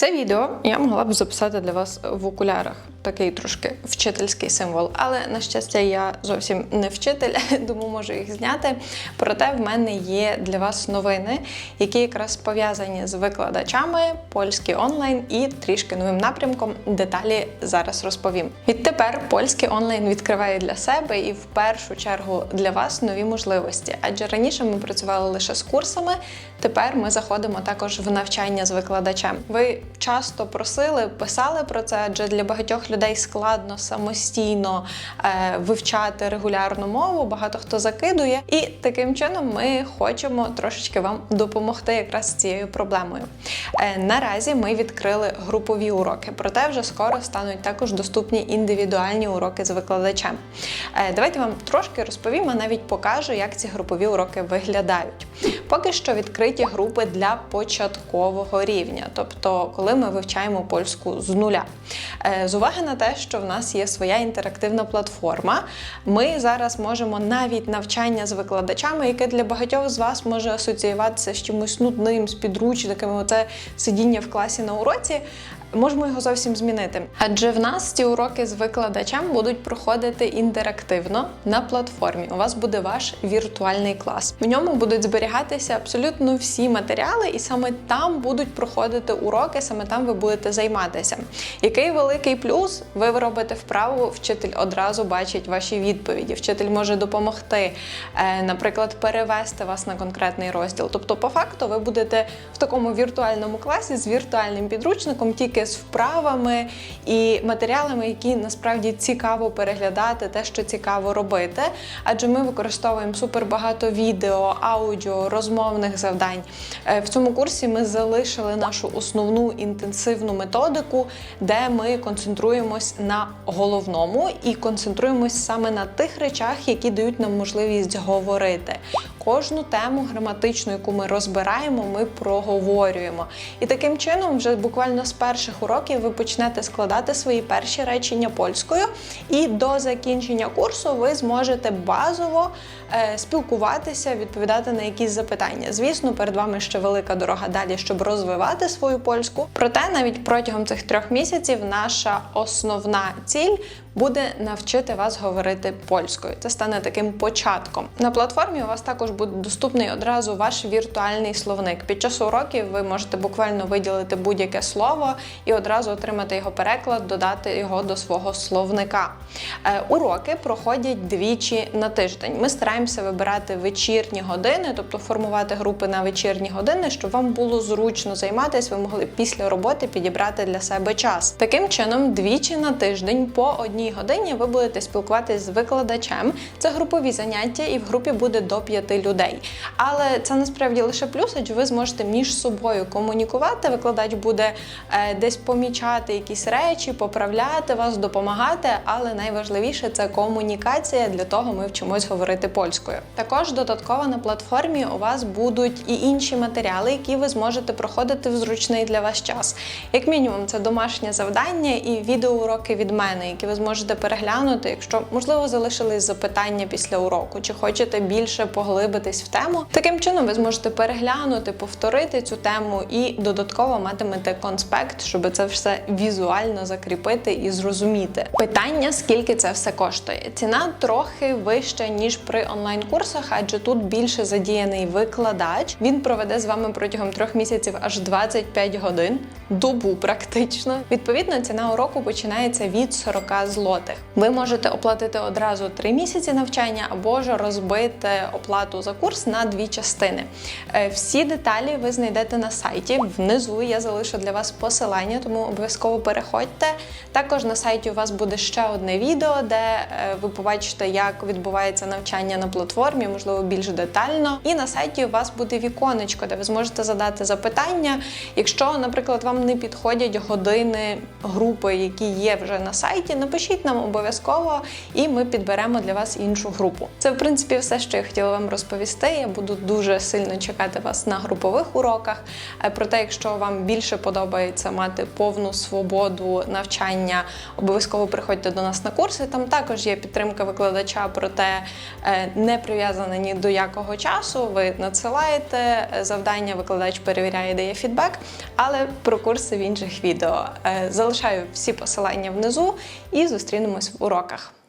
Це відео я могла б записати для вас в окулярах. Такий трошки вчительський символ. Але на щастя, я зовсім не вчитель, тому можу їх зняти. Проте в мене є для вас новини, які якраз пов'язані з викладачами, польський онлайн і трішки новим напрямком. Деталі зараз розповім. Відтепер польський онлайн відкриває для себе і в першу чергу для вас нові можливості. Адже раніше ми працювали лише з курсами. Тепер ми заходимо також в навчання з викладачем. Ви часто просили, писали про це, адже для багатьох людей складно самостійно е, вивчати регулярну мову. Багато хто закидує, і таким чином ми хочемо трошечки вам допомогти якраз з цією проблемою. Е, наразі ми відкрили групові уроки, проте вже скоро стануть також доступні індивідуальні уроки з викладачем. Е, давайте вам трошки розповім, а навіть покажу, як ці групові уроки виглядають. Поки що відкриті групи для початкового рівня, тобто коли ми вивчаємо польську з нуля. Е, З уваги на те, що в нас є своя інтерактивна платформа, ми зараз можемо навіть навчання з викладачами, яке для багатьох з вас може асоціюватися з чимось нудним, з підручниками, оце сидіння в класі на уроці. Можемо його зовсім змінити. Адже в нас ці уроки з викладачем будуть проходити інтерактивно на платформі. У вас буде ваш віртуальний клас. В ньому будуть зберігатися абсолютно всі матеріали, і саме там будуть проходити уроки, саме там ви будете займатися. Який великий плюс? Ви робите вправу, вчитель одразу бачить ваші відповіді. Вчитель може допомогти, е, наприклад, перевести вас на конкретний розділ. Тобто, по факту, ви будете в такому віртуальному класі з віртуальним підручником, тільки з вправами і матеріалами, які насправді цікаво переглядати, те, що цікаво робити. Адже ми використовуємо супер багато відео, аудіо, розмовних завдань. Е, В цьому курсі ми залишили нашу основну інтенсивну методику, де ми концентруємось на головному і концентруємось саме на тих речах, які дають нам можливість говорити. Кожну тему граматичну, яку ми розбираємо, ми проговорюємо. І таким чином, вже буквально з перших уроків ви почнете складати свої перші речення польською, і до закінчення курсу ви зможете базово е, спілкуватися, відповідати на якісь запитання. Звісно, перед вами ще велика дорога далі, щоб розвивати свою польську. Проте навіть протягом цих трьох місяців наша основна ціль буде навчити вас говорити польською. Це стане таким початком. На платформі у вас також буде доступний одразу ваш віртуальний словник. Під час уроків ви можете буквально виділити будь-яке слово і одразу отримати його переклад, додати його до свого словника. Е, уроки проходять двічі на тиждень. Ми стараємося вибирати вечірні години, тобто формувати групи на вечірні години, щоб вам було зручно займатися. Ви могли після роботи підібрати для себе час. Таким чином, двічі на тиждень по одній годині ви будете спілкуватися з викладачем. Це групові заняття, і в групі буде до п'яти людей. Але це насправді лише плюс, адже ви зможете між собою комунікувати. Викладач буде е, десь помічати якісь речі, поправляти вас, допомагати. Але найважливіше це комунікація. Для того ми вчимось говорити польською. Також додатково на платформі у вас будуть і інші матеріали, які ви зможете проходити в зручний для вас час. Як мінімум, це домашнє завдання і відеоуроки від мене, які ви зможете переглянути, якщо можливо залишились запитання після уроку, чи хочете більше поглибитись в тему. Таким чином ви зможете переглянути, повторити цю тему і додатково матимете конспект, щоб це все візуально закріпити і зрозуміти. Питання, скільки це все коштує? Ціна трохи вища ніж при онлайн-курсах, адже тут більше задіяний викладач. Він проведе з вами протягом трьох місяців аж 25 годин, добу практично. Відповідно, ціна уроку починається від 40 злотих. Ви можете оплатити одразу 3 місяці навчання або ж розбити оплату за курс на дві частини. Е, Всі деталі ви знайдете на сайті. Внизу я залишу для вас посилання, тому обов'язково переходьте. Також на сайті у вас буде ще одне відео, де е, ви побачите, як відбувається навчання на платформі, можливо, більш детально. І на сайті у вас буде віконечко, де ви зможете задати запитання. Якщо, наприклад, вам не підходять години групи, які є вже на сайті, напишіть нам обов'язково, і ми підберемо для вас іншу групу. Це в принципі все, що я хотіла вам розповісти. Я буду дуже сильно чекати вас на групових уроках. Е, Проте, якщо вам більше подобається мати повну свободу навчання, обов'язково приходьте до нас на курси. Там також є підтримка викладача, проте е, не прив'язана ні до якого часу. Ви надсилаєте е, завдання, викладач перевіряє, дає фідбек, але про курси в інших відео. Е, Залишаю всі посилання внизу і зустрінемось в уроках.